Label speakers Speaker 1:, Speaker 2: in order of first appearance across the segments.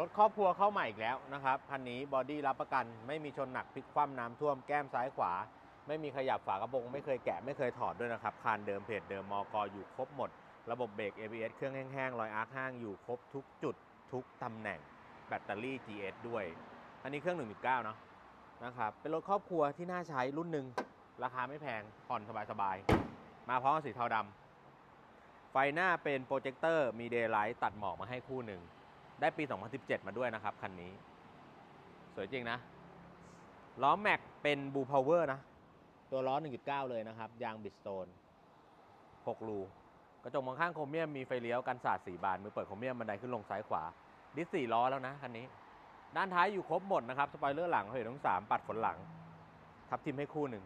Speaker 1: รถครอบครัวเข้าใหม่อีกแล้วนะครับคันนี้บอดี้รับประกัน ไม่มีชนหนักพลิกคว่ำน้ำท่วมแก้มซ้ายขวา ไม่มีขยับฝากระโปรงไม่เคยแกะไม่เคยถอดด้วยนะครับคานเดิมเพจเดิมมอกออยู่ครบหมด ระบบเบรก ABS เครื่องแห้งๆรอยอาร์คห้างอยู่ครบทุกจุดทุกตำแหน่งแบตเตอรี่ GS ด้วย อันนี้เครื่อง 1.9 เนาะนะครับเป็นรถครอบครัวที่น่าใช้รุ่นหนึ่งราคาไม่แพงผ่อนสบายๆ มาพร้อมกับสีเทาดำไฟหน้าเป็นโปรเจคเตอร์มีเดย์ไลท์ตัดหมอกมาให้คู่หนึ่ง ได้ปี 2017 มาด้วยนะครับ คันนี้ สวยจริงนะ ล้อแม็กเป็นบูพาวเวอร์นะ ตัวล้อ 1.9 เลยนะครับ ยางบิดสโตน 6 รู กระจกมองข้างโครเมียมมีไฟเลี้ยวกันสาดสีบาน มือเปิดโครเมียมบันไดขึ้นลงซ้ายขวา ดิสสี่ล้อแล้วนะคันนี้ ด้านท้ายอยู่ครบหมดนะครับ สปอยเลอร์หลังเหตุทั้ง3ปัดฝนหลัง ทับทิมให้คู่หนึ่ง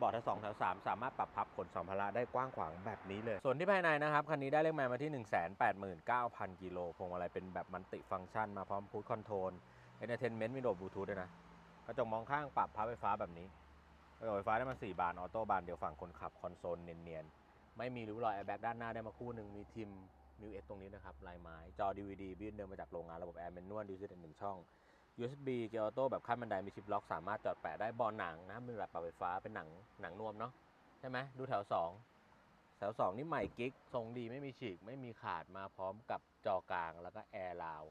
Speaker 1: เบาะทั้งสองแถวสามสามารถปรับพับขนสัมภาระได้กว้างขวางแบบนี้เลย ส่วนที่ภายในนะครับ คันนี้ได้เลขแมนมาที่ 189,000 กิโลพวงมาลัยเป็นแบบมันติฟังก์ชันมาพร้อมพูดคอนโทรลเอนเตอร์เทนเมนต์มีระบลูทูธด้วยนะกระจกมองข้างปรับพับไฟฟ้าแบบนี้กระจกไฟฟ้าได้มา4บานออโต้บานเดียวฝั่งคนขับคอนโซลเนียนๆไม่มีริ้วรอยแอร์แบ็กด้านหน้าได้มาคู่หนึ่งมีทิมมิวเอสตรงนี้นะครับลายไม้จอ DVD บินเดิมมาจากโรงงานระบบแอร์แมนนวลดิวซิตหนึ่งช่อง USB เกียร์ออโต้แบบขั้นบันไดมีชิปล็อกสามารถจอดแปะได้บาะหนังนะเป็นแบบปรับไฟฟ้าเป็นหนังหนังนวมเนาะใช่ไหมดูแถว 2 แถว 2 นี่ใหม่กิ๊กทรงดีไม่มีฉีก ไม่มีขาดมาพร้อมกับจอกลางแล้วก็แอร์ลาว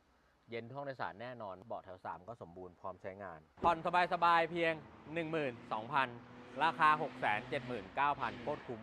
Speaker 1: เย็นห้องโดยสารแน่นอนเบาะแถว 3 ก็สมบูรณ์พร้อมใช้งานผ่อนสบายๆเพียง 12,000 ราคา 679,000โคตรคุ้ม